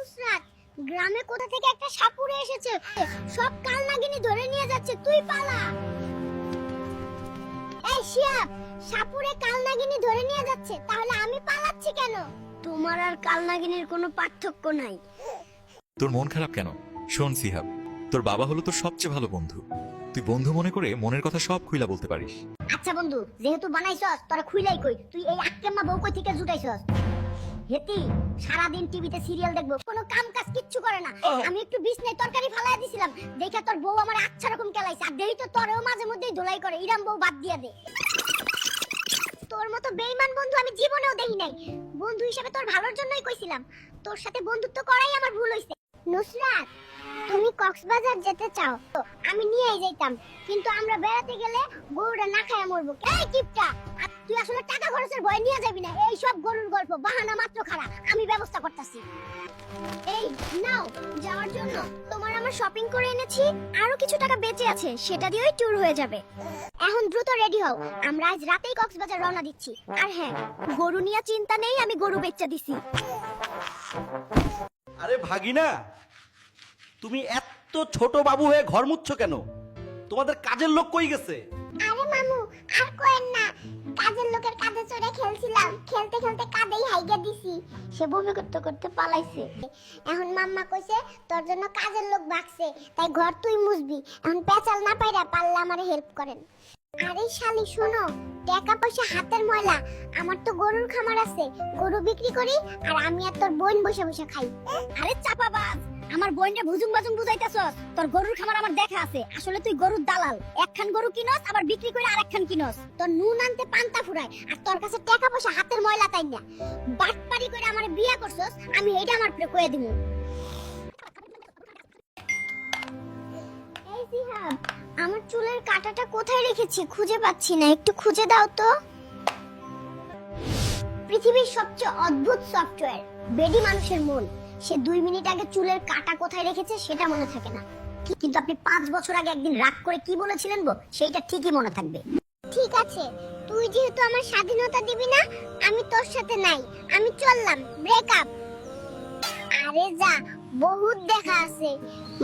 নুসরাত গ্রামে কোথা থেকে একটা সাপুরে এসেছে? সব কালনাগিনি ধরে নিয়ে যাচ্ছে তুই পালা। এই শিয়াব সাপুরে কালনাগিনি ধরে নিয়ে যাচ্ছে তাহলে আমি পালাচ্ছি কেন? তোমার আর কালনাগিনীর কোনো পার্থক্য নাই। তোর মন খারাপ কেন? শোন সিহাব তোর বাবা হলো তোর সবচেয়ে ভালো বন্ধু। তুই বন্ধু মনে করে মনের কথা সব খুইলা বলতে পারিস। আচ্ছা বন্ধু যেহেতু বানাইছস তোরা খুইলাই কই? তুই এই আক্কেমা বউ কই থেকে জুটাইছস? হেতি সারাদিন টিভিতে সিরিয়াল দেখব। কোনো কাম কাজ কিচ্ছু করে না। আমি একটু বিছনায় তরকারি ফালাই দিছিলাম। দেখে তোর বউ আমার আচ্ছা রকম কেলাইছে। আর দেই তো তোরেও মাঝে মধ্যেই ধুলাই করে। ইরাম বউ বাদ দিয়া দে। তোর মতো বেইমান বন্ধু আমি জীবনেও দেখি নাই। বন্ধু হিসেবে তোর ভালোর জন্যই কইছিলাম। তোর সাথে বন্ধুত্ব করাই আমার ভুল হইছে। নুসরাত তুমি কক্সবাজার যেতে চাও। আমি নিয়েই যাইতাম। কিন্তু আমরা বেড়াতে গেলে গরুটা না খায় মরবো। এই কিপটা তুই আসলে টাকা খরচের ভয় নিয়ে যাবি না। এই সব গরুর গল্প বাহানা মাত্র খারাপ আমি ব্যবস্থা করতেছি। এই নাও যাওয়ার জন্য। তোমার আমার শপিং করে এনেছি আরও কিছু টাকা বেঁচে আছে সেটা দিয়েই ট্যুর হয়ে যাবে। এখন দ্রুত রেডি হও। আমরা আজ রাতেই কক্সবাজার রওনা দিচ্ছি। আর হ্যাঁ গরু নিয়ে চিন্তা নেই আমি গরু বেচা দিছি। আরে ভাগিনা তুমি এত ছোট বাবু হয়ে ঘর মুচ্ছ কেন? তোমাদের কাজের লোক কই গেছে? আরে মামু আর কোয়েন না। কাজের লোকের কাঁধে চড়ে খেলছিলাম। খেলতে খেলতে কাঁধেই হাইগা দিছি। সে বমি করতে করতে পালাইছে। এখন মাম্মা কইছে, তোর জন্য কাজের লোক বাকছে তাই ঘর তুই মুছবি। এখন পেঁচাল না পাইরা পারলে আমারে হেল্প করেন। আরে শালি, শোনো, টাকা পয়সা হাতের ময়লা। আমার তো গরুর খামার আছে। গরু বিক্রি করি, আর আমি আর তোর বোন বসে বসে খাই। আরে চাপাবাজ! আমার বোনটা ভুজুং বাজুং বুঝাইতেছস। তোর গরুর খামার আমার দেখা আছে। আসলে তুই গরুর দালাল। একখান গরু কিনস, আবার বিক্রি করে আরেকখান কিনস। তোর নুন আনতে পান্তা ফুরায়, আর তোর কাছে টাকা পয়সা হাতের ময়লা তাই না। বাটপারি করে আমার বিয়া করছস, আমি এটা আমার প্রে কয়ে দিমু। এই সিহাব আমার চুলের কাঁটাটা কোথায় রেখেছি খুঁজে পাচ্ছি না, একটু খুঁজে দাও তো। পৃথিবীর সবচেয়ে অদ্ভুত সফটওয়্যার বেডি মানুষের মন। সে দুই মিনিট আগে চুলের কাটা কোথায় রেখেছে সেটা মনে থাকে না। কিন্তু আপনি পাঁচ বছর আগে একদিন রাগ করে কি বলেছিলেন গো? সেইটা ঠিকই মনে থাকবে। ঠিক আছে, তুই যেহেতু আমার স্বাধীনতা দিবি না, আমি তোর সাথে নাই, আমি চললাম ব্রেকআপ আরে যা, বহুত দেখা আছে।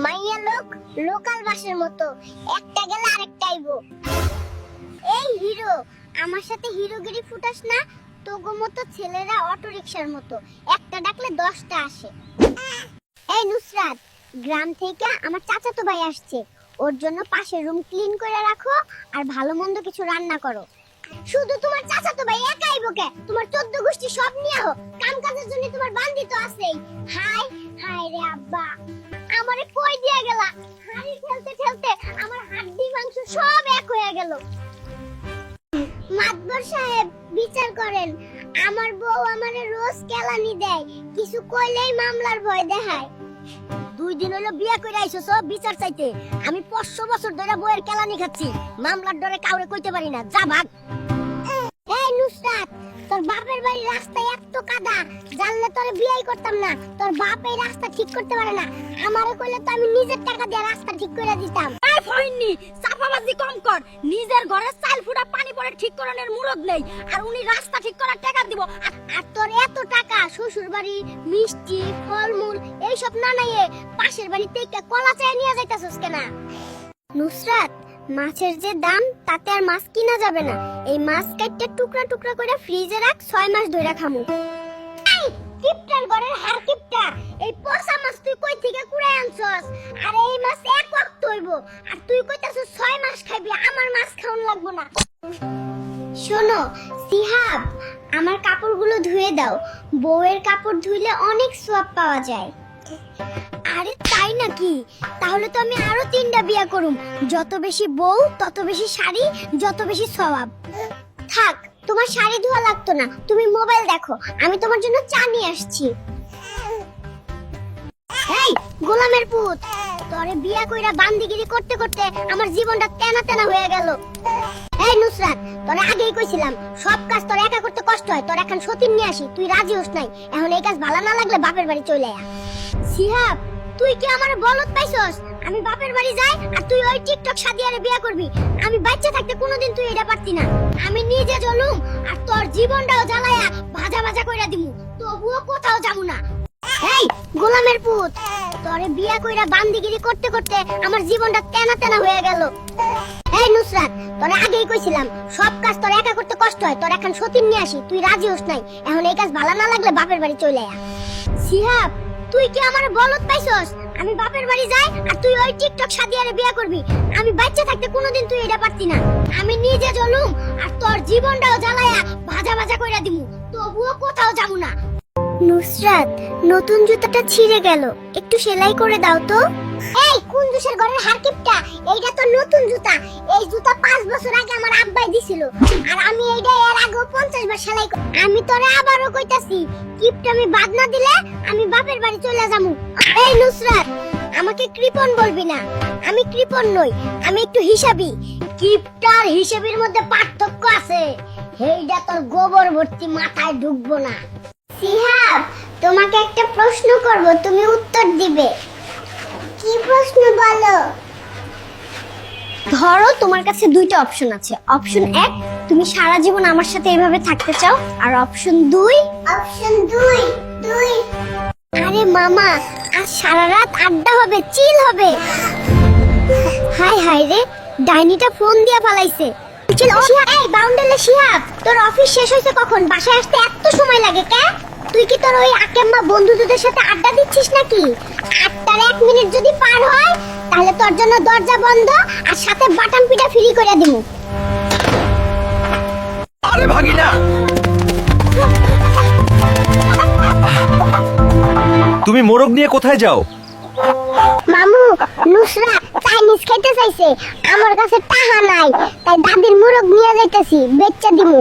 মাইয়া লোক, লোকাল বাসের মতো। একটা গেলে আরেকটা আইবো। এই হিরো, আমার সাথে হিরোগিরি ফুটাস না তোগো মতো ছেলেরা অটো রিকশার মতো। একটা ডাকলে দশটা আসে। এই নুসরাত, গ্রাম থেকে আমার চাচাতো ভাই আসছে। ওর জন্য পাশের রুম ক্লিন করে রাখো আর ভালো মন্দ কিছু রান্না করো। শুধু তোমার চাচাতো ভাই একাই বকে তোমার চোদ্দ গোষ্ঠী সব নিয়ে আহো। কাম কাজের জন্য তোমার বান্দি তো আছেই। হাই হাই রে আব্বা। আমারে কই দিয়ে গেলা? হাড়ি ঠেলতে ঠেলতে আমার হাড্ডি মাংস সব এক হয়ে গেল। মাতবর সাহেব বিচার করেন। আমার বউ আমারে রোজ কেলানি দেয়। কিছু কইলেই মামলার ভয় দেখায়। দুই দিন হলো বিয়া করে আইসো সব বিচার চাইতে। আমি পাঁচশো বছর ধরে বউয়ের কেলানি খাচ্ছি। মামলার ডরে কাউরে কইতে পারি না। যা ভাগ। এই নুসরাত! তোর বাপের বাড়ি রাস্তায় এত কাদা, জানলে তোরে বিয়াই করতাম না। তোর বাপ এই রাস্তা ঠিক করতে পারে না। আমারে কইলে তো আমি নিজের টাকা দিয়ে রাস্তা ঠিক করে দিতাম। এই ফইননি চাপাবাজি কম কর। নিজের ঘরে চাল ফুটা পানি পড়ে ঠিক করানোর মুরদ নেই। আর উনি রাস্তা ঠিক করার টাকা দিব। আর তোর এত টাকা, শ্বশুর বাড়ি, মিষ্টি, ফলমূল, এইসব না নাইয়ে পাশের বাড়ি থেকে কলা চাই নিয়ে যাইতাছস কেনা। নুসরাত মাছের যে দাম, তাতে আর মাছ কিনা যাবে না। এই মাছ কাটতে টুকরা টুকরা করে ফ্রিজে রাখ, ছয় মাস ধরে খামু। কিপটার ঘরের হার কিপটা। এই পচা মাছ তুই কই থেকে কুড়াই আনছস? আর এই মাছ এক ওয়াক্ত হইব। আর তুই কইতাছস ছয় মাস খাইবি, আমার মাছ খাওন লাগবো না। শোনো, সিহাব, আমার কাপড়গুলো ধুয়ে দাও। বউয়ের কাপড় ধুইলে অনেক সোয়াব পাওয়া যায়। আরে তাই নাকি? তাহলে তো আমি আরও তিনটা বিয়া করুম। যত বেশি বউ, তত বেশি শাড়ি, যত বেশি সওয়াব থাক, তোমার শাড়ি ধোয়া লাগতো না। তুমি মোবাইল দেখো। আমি তোমার জন্য চা নিয়ে আসছি। এই, গোলামের পুত! তোরে বিয়া কইরা বান্দিগিরি করতে করতে আমার জীবনটা তেনা তেনা হয়ে গেল। এই নুসরাত, তোরে আগেই কইছিলাম, সব কাজ তোর একা করতে কষ্ট হয়। তোর এখন সতীন নিয়ে আসি, তুই রাজি হোস নাই। এখন এই কাজ ভালো না লাগলে বাপের বাড়ি চলে আয়। সিহাব তুই কি আমার বলত পাইছস? আমি বাপের বাড়ি যাই আর তুই ওই টিকটক সাদিয়ারে বিয়া করবি। আমি বাচ্চা থাকতে কোনোদিন তুই এটা পারতি না। আমি নিজে চলুম আর তোর জীবনটাও জ্বালায়া ভাজা ভাজা কইরা দিমু। তবুও কোথাও যাব না। এই, গোলামের পুত, তোরে বিয়া কইরা বান্দিগিরি করতে করতে আমার জীবনটা তেনা তেনা হয়ে গেল। এই নুসরাত, তোরে আগেই কইছিলাম, সব কাজ তোর একা করতে কষ্ট হয়, তোর এখন সতীন নিয়ে আসি, তুই রাজি হোস নাই। এখন এই কাজ ভালো না লাগলে বাপের বাড়ি চলে আয়। সিহাব তুই কি আমার বলত পাইছস? আমি বাপের বাড়ি যাই আর তুই ওই টিকটক সাদিয়ারে বিয়ে করবি। আমি বাচ্চা থাকতে কোনোদিন তুই এটা পারতি না। আমি নিজে জ্বলুম আর তোর জীবনটাও জ্বালায়া ভাজা ভাজা কইরা দিমু। তবুও কোথাও যাব না। নুসরাত, নতুন জুতাটা ছিঁড়ে গেল। একটু সেলাই করে দাও তো। এই, কোন ঘরের হারকিপটা এইটা তো নতুন জুতা। এই জুতা পাঁচ বছর আগে আমার আব্বাই দিছিল। আর আমি এইটা এর আগেও পঞ্চাশ বার সেলাই আমি তোরে আবারও কইতাছি, কিপটা আমি বাদ না দিলে আমি বাপের বাড়ি চলে যাব এই নুসরাত, আমাকে কৃপন বলবি না। আমি কৃপন নই, আমি একটু হিসাবি। কিপটার হিসাবের মধ্যে পার্থক্য আছে। এইটা তোর গোবর ভর্তি মাথায় ঢুকবো না। সিহাব, তোমাকে একটা প্রশ্ন করব, তুমি উত্তর দিবে। কি প্রশ্ন বলো? ধরো তোমার কাছে দুইটা অপশন আছে। অপশন এক তুমি সারা জীবন আমার সাথে এভাবে থাকতে চাও। আর অপশন দুই অপশন দুই দুই। আরে মামা আজ সারা রাত আড্ডা হবে চিল হবে। হাই হাই রে ডাইনিটা ফোন দিয়া পালাইছে এই বাউন্ডালে শিহাব তোর অফিস শেষ হয়েছে কখন? বাসায় আসতে এত সময় লাগে কে তুই কি তোর ওই আকেম্মা বন্ধুদের সাথে আড্ডা দিচ্ছিস নাকি? আটটার এক মিনিট যদি পার হয় তাহলে তোর জন্য দরজা বন্ধ আর সাথে বাটন পিঠা ফ্রি করে দিমু আরে ভাগিনা! তুমি মোরগ নিয়ে কোথায় যাও? মামু নুসরা চাইনিজ খেতে চাইছে। আমার কাছে টাকা নাই তাই দাদির মুরগ নিয়ে যাইতেছি বেচ্চা দিমু।